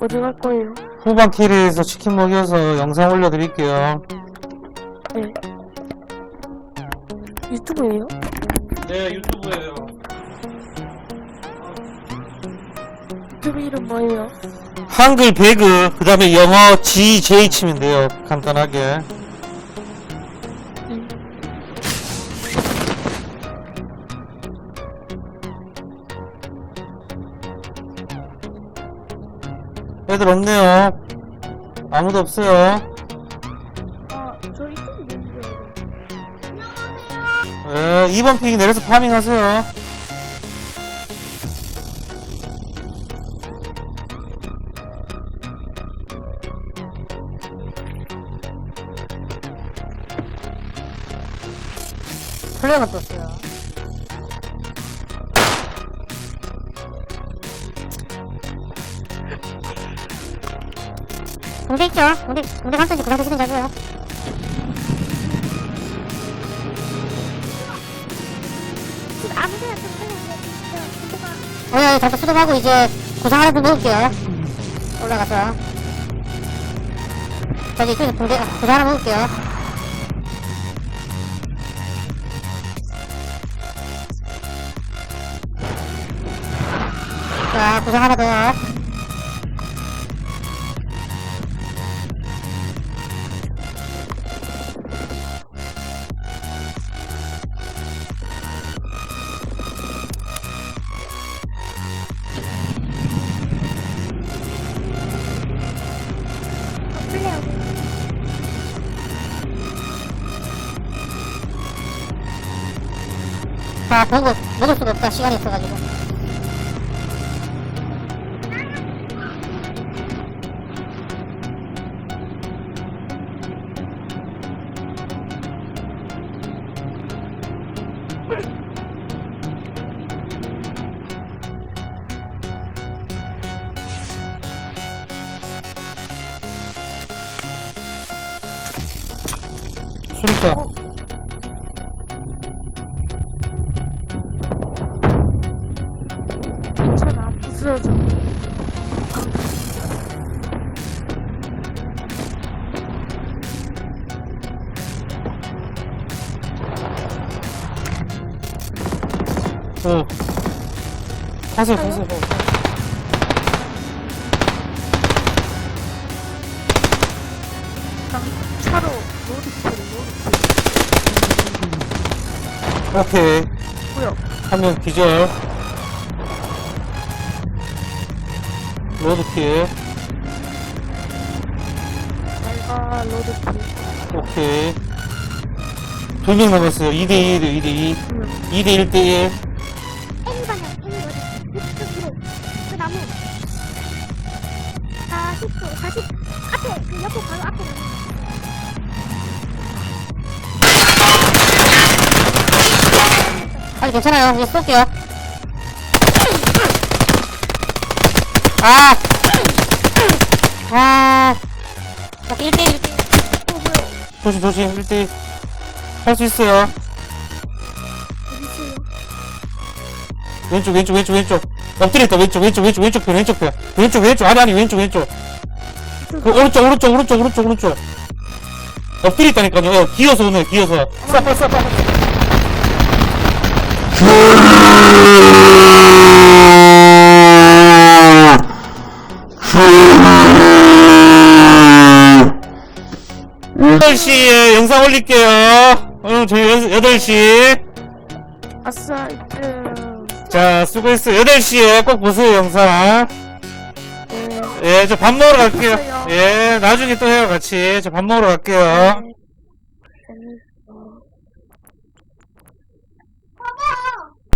어디 갈 거예요? 후반 캐리에서 치킨 먹여서 영상 올려드릴게요. 네. 유튜브예요? 네, 유튜브에요. 유튜브 이름 뭐예요? 한글 배그, 그 다음에 영어 GJ 치면 돼요. 간단하게. 애들 없네요. 아무도 없어요. 아, 저 유튜브 뭔데요? 네, 2번 픽 내려서 파밍 하세요. 플레이가 떴어요. 공대 있죠? 공대, 공대 감독이 그냥 드시면 되고요. 아무 데나 좀 어, 예, 잠깐 수동하고 이제 구상 하나 더 먹을게요. 올라가서. 저기 이쪽에 공대, 아, 구상 하나 먹을게요. 자, 구상 하나 더. 플레이어. 자, 보고, 먹을 수가 없다. 시간이 없어가지고. 수리타. 괜찮아. 부스러져. 어. 가세요, 가세 장, 차로 로드킬, 로드킬. 오케이. 뭐야? 한 명 기절. 로드킬. 내가 로드킬. 오케이. 두 명 남았어요. 2대1, 2대2. 응. 2대1 대1. 40도, 40. 앞에, 그 옆에 바로 앞에. 아니, 괜찮아요. 이제 쏠게요. 아! 아! 자, 1대1, 1대1. 어, 뭐야? 조심, 조심. 1대1. 할수 있어요. 어디 있어요? 왼쪽, 왼쪽, 왼쪽, 왼쪽. 엎드렸다. 왼쪽, 왼쪽, 왼쪽, 왼쪽 편, 왼쪽 편. 왼쪽, 왼쪽. 아니, 아니, 왼쪽, 왼쪽. 그, 오른쪽, 오른쪽, 오른쪽, 오른쪽, 오른쪽. 엎드렸다니까요. 어, 기어서 오네, 기어서. 싸빠, 싸빠. 여덟 시에 영상 올릴게요. 오늘 저희 8시. 아싸, 이쯤. 자, 수고했어요. 8시에 꼭 보세요, 영상. 네. 예, 저 밥 먹으러 갈게요. 예, 나중에 또 해요, 같이. 저 밥 먹으러 갈게요. 네.